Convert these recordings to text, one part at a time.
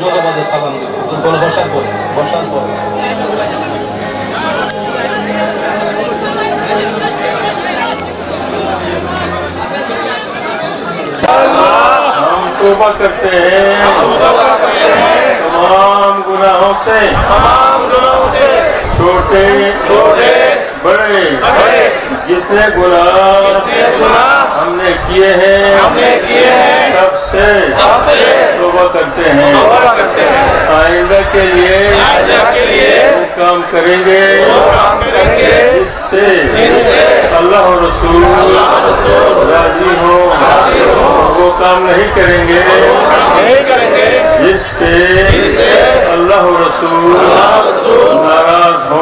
যোগাবাদে সালাম দেবে বলো বসার পরে বসার পরে توبہ کرتے ہیں تمام گناہوں سے تمام گناہوں سے چھوٹے چھوٹے بڑے بڑے جتنے گناہ ہم نے کیے ہیں ہم نے کیے ہیں سب سے سب سے तोबा करते हैं। आइंदा के लिए काम करेंगे। इससे अल्लाह और रसूल राज़ी हो। वो काम नहीं करेंगे। जिससे अल्लाह रसूल नाराज़ हो।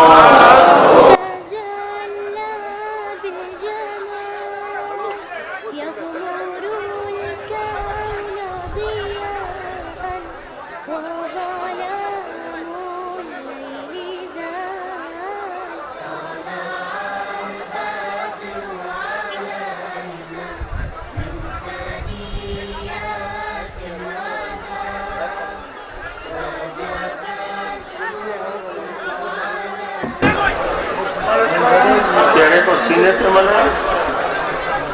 चेहरे को सीने पे मले,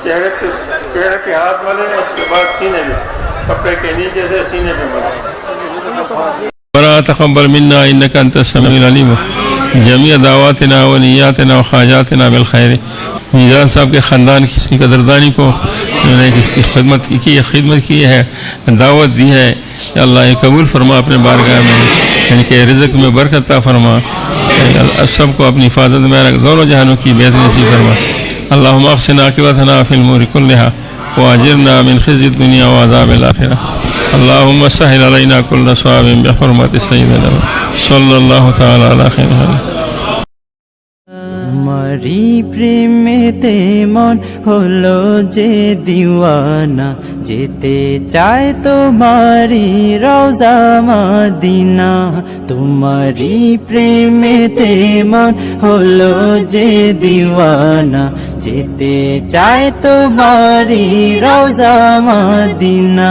चेहरे पे पेड़ के हाथ मले, उसके बाद सीने में, कपड़े के नीचे से सीने पे मना बरा तखबर मन्ना इनका अंत समीम जमी दावातना व नियातना व ख्वाजातना बिलखैर मीज़ान साहब के ख़ानदान किसी कदरदानी को उन्होंने इसकी खदमत की है खिदमत की है, दावत दी है अल्लाह कबूल फरमा अपने बारगाह में, यानी कि रिजक में बरकता फरमा। सब को अपनी हिफाजत में रख दोनों जहानों की बेहतर नसीब फरमा अल्लाह अक्सन आकबतना फ़िलमूर कुल्हा वाजरना मिन खज दुनिया वाजाब आखिरा अल्लाह सहल अलैना कुल्ल स्वाब बहरमत सैद صلى الله تعالى على خير هذا তোমারি প্রেমেতে মন হলো যে দিওয়ানা, যেতে চায় তোমারি রোজা মাদিনা। তোমারি প্রেমেতে মন হলো যে দিওয়ানা, যেতে চায় তোমারি রোজা Medina.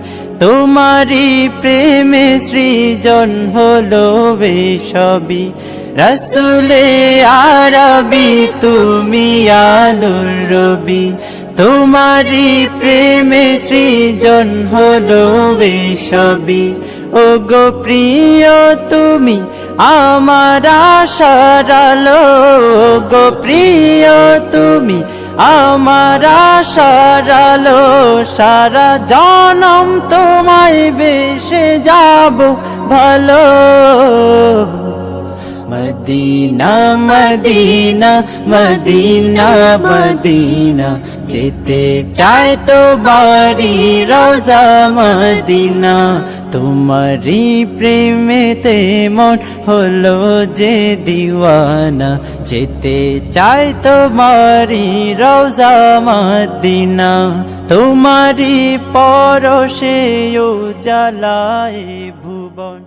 তোমারি প্রেমে সৃজন হলো বে সবই। রসুলে আরবি, তুমি আলোর রবি। তোমারি প্রেমে সৃজন হলো সবই। ও গো প্রিয়, তুমি আমার আশার আলো। গো প্রিয়, তুমি আমার আলো, সারা জনম তোমায় বেসে যাব ভালো। মদিনা মদিনা মদিনা মদিনা, যেতে চায় তো বাড়ি রোজা মদিনা। তোমারি প্রেমেতে মন হলো যে দিওয়ানা। যেতে চাই তোমারি রোজা মদিনা। তোমারি পরশে জ্বালায় ভুবন।